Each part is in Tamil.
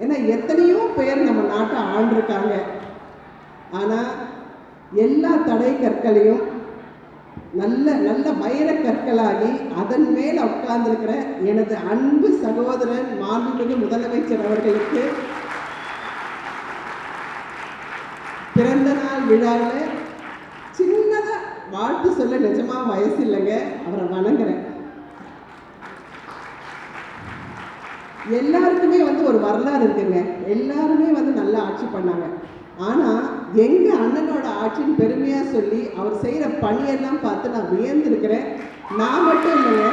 ஏன்னா எத்தனையோ பேர் நம்ம நாட்டை ஆண்டிருக்காங்க ஆனால் எல்லா தடை கற்களையும் நல்ல நல்ல வைர கற்களாகி அதன் மேல் உட்கார்ந்திருக்கிற எனது அன்பு சகோதரன் மாண்புமிகு முதலமைச்சர் அவர்களுக்கு பிறந்த நாள் விழாவில் சின்னதாக வாழ்த்து சொல்ல நிஜமாக வயசு இல்லைங்க. அவரை வணங்குறேன். எல்லாருக்குமே வந்து ஒரு வரலாறு இருக்குங்க. எல்லாருமே வந்து நல்லா ஆட்சி பண்ணாங்க. ஆனால் எங்கள் அண்ணனோட ஆட்சின்னு பெருமையாக சொல்லி அவர் செய்கிற பணியெல்லாம் பார்த்து நான் வியந்திருக்கிறேன். நான் மட்டும் இல்லைங்க.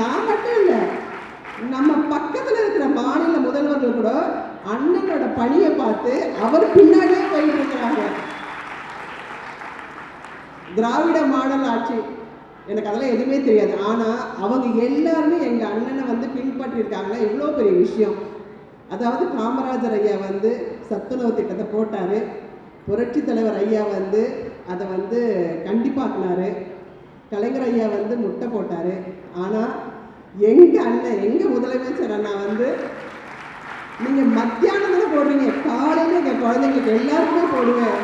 நான் மட்டும் இல்லை. நம்ம பக்கத்தில் இருக்கிற மாநில முதல்வர்கள் கூட அண்ணனோட பணியை பார்த்து அவர் பின்னாடியே போயிட்டு இருக்கிறாங்க. திராவிட மாடல் ஆட்சி எனக்கு அதெல்லாம் எதுவுமே தெரியாது. ஆனால் அவங்க எல்லாருமே எங்கள் அண்ணனை வந்து பின்பற்றிருக்காங்களா எவ்வளோ பெரிய விஷயம். அதாவது காமராஜர் ஐயா வந்து சத்துணவு திட்டத்தை போட்டார். புரட்சி தலைவர் ஐயா வந்து அதை வந்து கண்டிப்பாக்குனாரு. கலைஞர் ஐயா வந்து முட்டை போட்டார். ஆனால் எங்கள் அண்ணன் எங்கள் முதலமைச்சர் அண்ணா வந்து நீங்கள் மத்தியானத்தில் போடுறீங்க. காலையில் எங்கள் குழந்தைங்களுக்கு எல்லாருக்குமே போடுவேன்.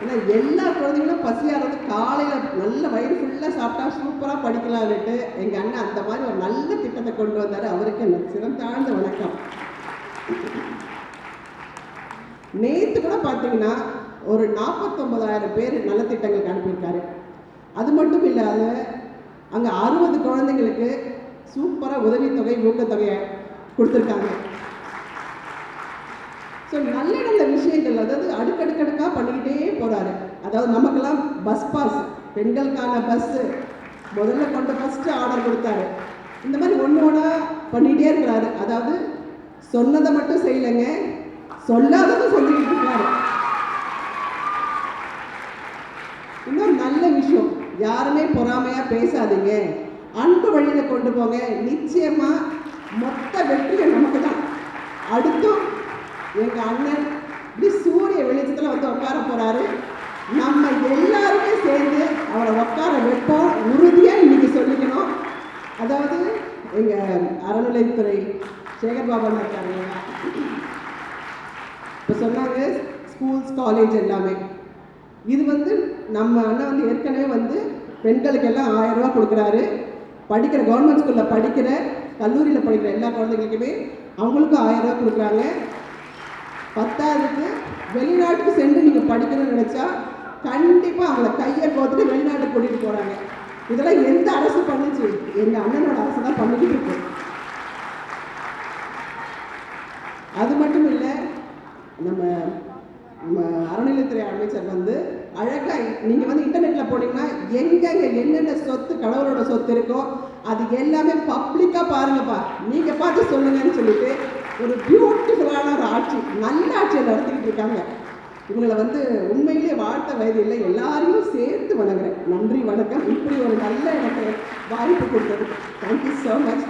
ஏன்னா எல்லா குழந்தைங்களும் பசியாகிறது காலையில் நல்ல வயிறு ஃபுல்லாக சாப்பிட்டா சூப்பராக படிக்கலாம்னுட்டு எங்கள் அண்ணன் அந்த மாதிரி ஒரு நல்ல திட்டத்தை கொண்டு வந்தார். அவருக்கு எனக்கு சிறந்தாழ்ந்த வணக்கம். நேற்று கூட பார்த்தீங்கன்னா ஒரு நாற்பத்தொம்பதாயிரம் பேர் நலத்திட்டங்களுக்கு அனுப்பியிருக்காரு. அது மட்டும் இல்லாத அங்கே அறுபது குழந்தைங்களுக்கு சூப்பராக உதவித்தொகை ஊக்கத்தொகையை கொடுத்துருக்காங்க. ஸோ நல்ல நல்ல விஷயங்கள் அதாவது அடுக்கடுக்கடுக்காக பண்ணிக்கிட்டே போகிறாரு அதாவது நமக்கெல்லாம் பஸ் பாஸ் பெண்களுக்கான பஸ்ஸு முதல்ல கொண்டு ஃபஸ்ட்டு ஆர்டர் கொடுத்தாரு. இந்த மாதிரி ஒன்று ஒன்றா பண்ணிகிட்டே இருக்கிறாரு. அதாவது சொன்னதை மட்டும் செய்யலைங்க சொல்லாததும் செஞ்சுக்கிட்டு இருக்காரு இன்னும் நல்ல விஷயம் யாருமே பொறாமையாக பேசாதீங்க. அன்பு வழியில் கொண்டு போங்க. நிச்சயமாக மொத்த வெற்றிகள் நமக்கு தான் அடுத்தும் எங்கள் அண்ணன் இப்படி சூரிய வெளிச்சத்தில் வந்து உட்கார போகிறாரு நம்ம எல்லாருமே சேர்ந்து அவரை உட்கார வைப்போம். உறுதியாக இன்னைக்கு சொல்லிக்கணும். அதாவது எங்கள் அறநிலைத்துறை சேகர் பாபா இருக்காங்க இப்போ சொன்னாங்க ஸ்கூல்ஸ் காலேஜ் எல்லாமே. இது வந்து நம்ம அண்ணன் வந்து ஏற்கனவே வந்து பெண்களுக்கு எல்லாம் ஆயிரம் ரூபா கொடுக்குறாரு. படிக்கிற கவர்மெண்ட் ஸ்கூலில் படிக்கிற கல்லூரியில் படிக்கிற எல்லா குழந்தைங்களுக்குமே அவங்களுக்கும் ஆயிரம் ரூபா கொடுக்குறாங்க. பத்தாவதுக்கு வெளிநாட்டுக்கு சென்று நீங்கள் படிக்கணும்னு நினச்சா கண்டிப்பாக அவங்கள கையை கோத்துட்டு வெளிநாட்டுக்கு கூட்டிகிட்டு போகிறாங்க இதெல்லாம் எந்த அரசு பண்ணுச்சு? எங்கள் அண்ணனோட அரசு தான் பண்ணிக்கிட்டு இருக்கு. அது மட்டும் இல்லை நம்ம நம்ம அறநிலைத்துறை அமைச்சர் வந்து அழகாக நீங்கள் வந்து இன்டர்நெட்டில் போனீங்கன்னா எங்கெங்கே என்னென்ன சொத்து கடவுளோட சொத்து இருக்கோ அது எல்லாமே பப்ளிக்காக பாருங்கப்பா. நீங்கள் பார்த்து சொல்லுங்கன்னு சொல்லிட்டு ஒரு பியூட்டிஃபுல்லான ஒரு ஆட்சி நல்ல ஆட்சியை நடத்திக்கிட்டு இருக்காங்க இவங்களை வந்து உண்மையிலேயே வாழ்த்த வயது இல்லை. எல்லாரையும் சேர்த்து வணங்குறேன். நன்றி வணக்கம். இப்படி ஒரு நல்ல எனக்கு வாய்ப்பு கொடுத்தது தேங்க்யூ ஸோ மச்